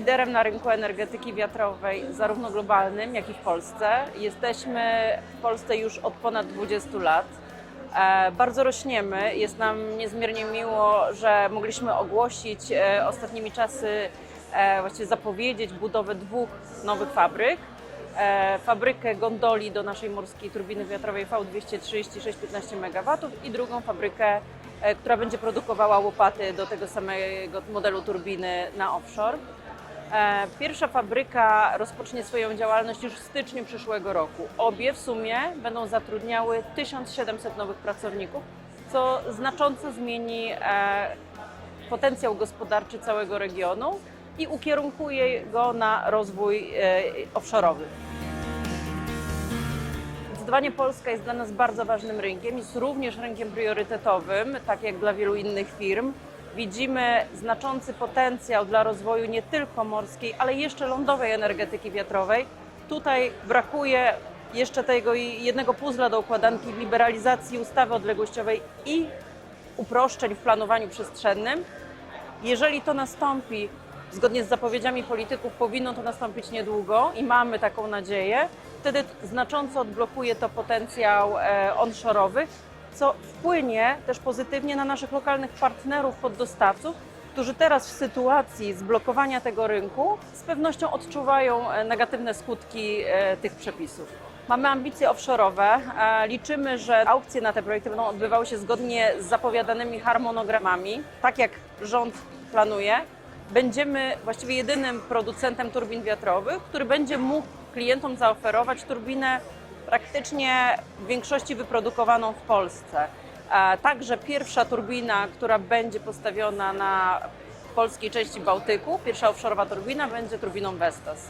liderem na rynku energetyki wiatrowej, zarówno globalnym, jak i w Polsce. Jesteśmy w Polsce już od ponad 20 lat. E, Bardzo rośniemy. Jest nam niezmiernie miło, że mogliśmy ogłosić e, ostatnimi czasy, e, właściwie zapowiedzieć budowę dwóch nowych fabryk. Fabrykę gondoli do naszej morskiej turbiny wiatrowej V236 15 MW i drugą fabrykę, która będzie produkowała łopaty do tego samego modelu turbiny na offshore. E, Pierwsza fabryka rozpocznie swoją działalność już w styczniu przyszłego roku. Obie w sumie będą zatrudniały 1700 nowych pracowników, co znacząco zmieni e, potencjał gospodarczy całego regionu i ukierunkuje go na rozwój e, offshore'owy. Zdecydowanie Polska jest dla nas bardzo ważnym rynkiem, jest również rynkiem priorytetowym, tak jak dla wielu innych firm. Widzimy znaczący potencjał dla rozwoju nie tylko morskiej, ale jeszcze lądowej energetyki wiatrowej. Tutaj brakuje jeszcze tego jednego puzla do układanki liberalizacji ustawy odległościowej i uproszczeń w planowaniu przestrzennym. Jeżeli to nastąpi, zgodnie z zapowiedziami polityków, powinno to nastąpić niedługo i mamy taką nadzieję, wtedy znacząco odblokuje to potencjał e, onshore'owy, co wpłynie też pozytywnie na naszych lokalnych partnerów, poddostawców, którzy teraz w sytuacji zblokowania tego rynku z pewnością odczuwają e, negatywne skutki e, tych przepisów. Mamy ambicje offshore'owe. Liczymy, że aukcje na te projekty będą odbywały się zgodnie z zapowiadanymi harmonogramami, tak jak rząd planuje. Będziemy właściwie jedynym producentem turbin wiatrowych, który będzie mógł klientom zaoferować turbinę praktycznie w większości wyprodukowaną w Polsce. Także pierwsza turbina, która będzie postawiona na polskiej części Bałtyku, pierwsza offshore'owa turbina będzie turbiną Vestas.